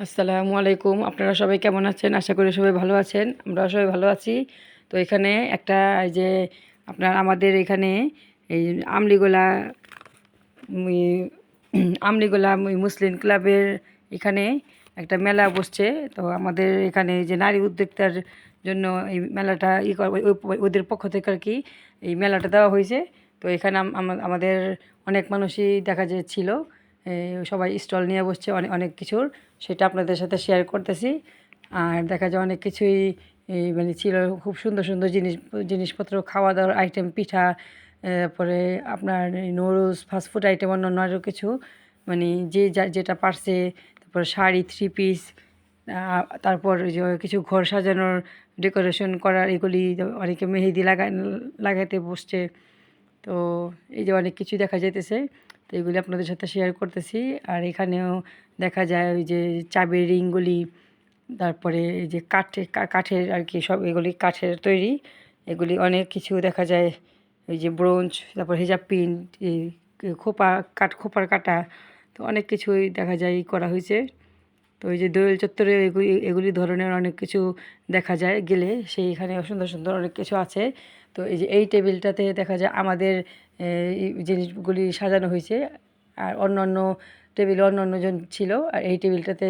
আসসালামু আলাইকুম। আপনারা সবাই কেমন আছেন? আশা করি সবাই ভালো আছেন। আমরা সবাই ভালো আছি। তো এখানে একটা এই যে আপনার আমাদের এখানে এই আমলিগোলা আমলিগোলা মুসলিম ক্লাবের এখানে একটা মেলা বসছে। তো আমাদের এখানে যে নারী উদ্যোক্তার জন্য এই মেলাটা ই ওদের পক্ষ থেকে আর কি এই মেলাটা দেওয়া হয়েছে। তো এখানে আমাদের অনেক মানুষই দেখা যায় ছিল এ, সবাই স্টল নিয়ে বসছে অনেক অনেক কিছুর। সেটা আপনাদের সাথে শেয়ার করতেছি। আর দেখা যায় অনেক কিছুই মানে ছিল খুব সুন্দর সুন্দর জিনিস, জিনিসপত্র খাওয়া দাওয়ার আইটেম পিঠা, তারপরে আপনার নুডলস ফাস্টফুড আইটেম অন্যান্য আরও কিছু। মানে যে যেটা পারছে, তারপর শাড়ি থ্রি পিস তারপর কিছু ঘর সাজানোর ডেকোরেশন করার এগুলি অনেকে মেহেদি লাগা লাগাতে বসছে। তো এই যে অনেক কিছু দেখা যাইতেছে, তো এগুলি আপনাদের সাথে শেয়ার করতেছি। আর এখানেও দেখা যায় ওই যে চাবির রিংগুলি, তারপরে এই যে কাঠে কাঠের আর কি সব এগুলি কাঠের তৈরি। এগুলি অনেক কিছু দেখা যায় ওই যে ব্রোঞ্জ, তারপর হিজাব এই খোপা, কাঠ, খোপার কাটা, তো অনেক কিছুই দেখা যায় করা হয়েছে তো ওই যে দোয়েল চত্বরে এগুলি এগুলি ধরনের অনেক কিছু দেখা যায় গেলে, সেইখানে সুন্দর সুন্দর অনেক কিছু আছে। তো এই যে এই টেবিলটাতে দেখা যায় আমাদের জিনিসগুলি সাজানো হয়েছে। আর অন্য অন্য টেবিলে অন্য অন্যজন ছিল, আর এই টেবিলটাতে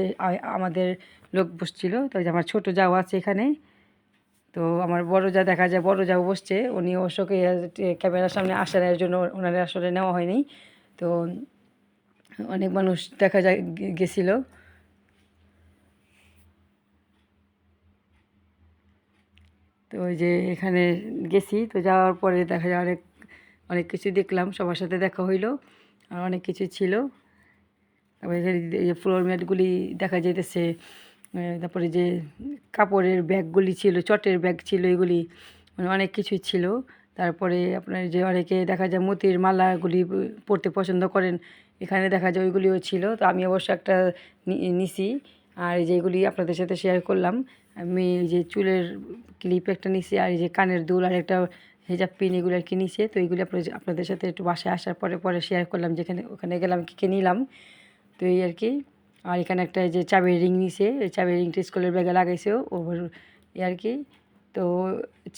আমাদের লোক বসছিল। তো যে আমার ছোটো যাও আছে এখানে। তো আমার বড় যা দেখা যায়, বড় যাও বসছে। উনি অবশ্যকে ক্যামেরার সামনে আসার জন্য ওনার আসলে নেওয়া হয়নি। তো অনেক মানুষ দেখা যায় গেছিল। তো ওই যে এখানে গেছি তো যাওয়ার পরে দেখা যায় অনেক অনেক কিছু দেখলাম সবার সাথে দেখা হইল আর অনেক কিছু ছিল। তারপরে এখানে ফ্লোর ম্যাটগুলি দেখা যাইতেছে আহ, তারপরে যে কাপড়ের ব্যাগগুলি ছিল চটের ব্যাগ ছিল এগুলি মানে অনেক কিছুই ছিল। তারপরে আপনার যে অনেকে দেখা যায় মতির মালাগুলি পরতে পছন্দ করেন এখানে দেখা যায় ওইগুলিও ছিল। তো আমি অবশ্য একটা নিছি আর যেগুলি আপনাদের সাথে শেয়ার করলাম। আমি এই যে চুলের ক্লিপ একটা নিছি আর এই যে কানের দুল আর একটা হেজাব পিন এগুলো আর কি নিছে। তো এগুলি আপনাদের সাথে একটু বাসায় আসার পরে পরে শেয়ার করলাম যেখানে ওখানে গেলাম, কী কী নিলাম। তো এই আর কি। আর এখানে একটা যে চাবির রিং নিছে, এই চাবির রিংটা স্কুলের ব্যাগে লাগাইছেও ওভার এই আর কি। তো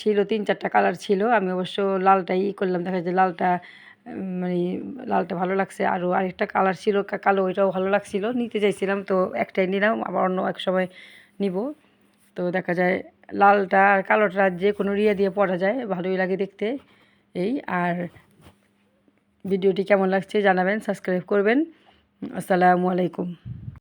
ছিল তিন চারটা কালার ছিল, আমি অবশ্য লালটাই করলাম, দেখা যায় লালটা মানে লালটা ভালো লাগছে। আরও আরেকটা কালার ছিল কালো ওইটাও ভালো লাগছিল, নিতে চাইছিলাম, তো একটাই নিলাম, আবার অন্য এক সময় নিব। তো দেখা যায় লালটা আর কালোটা যে কোনো রিয়া দিয়ে পড়া যায়, ভালোই লাগে দেখতে। এই আর ভিডিওটি কেমন লাগছে জানাবেন, সাবস্ক্রাইব করবেন। আসসালামু আলাইকুম।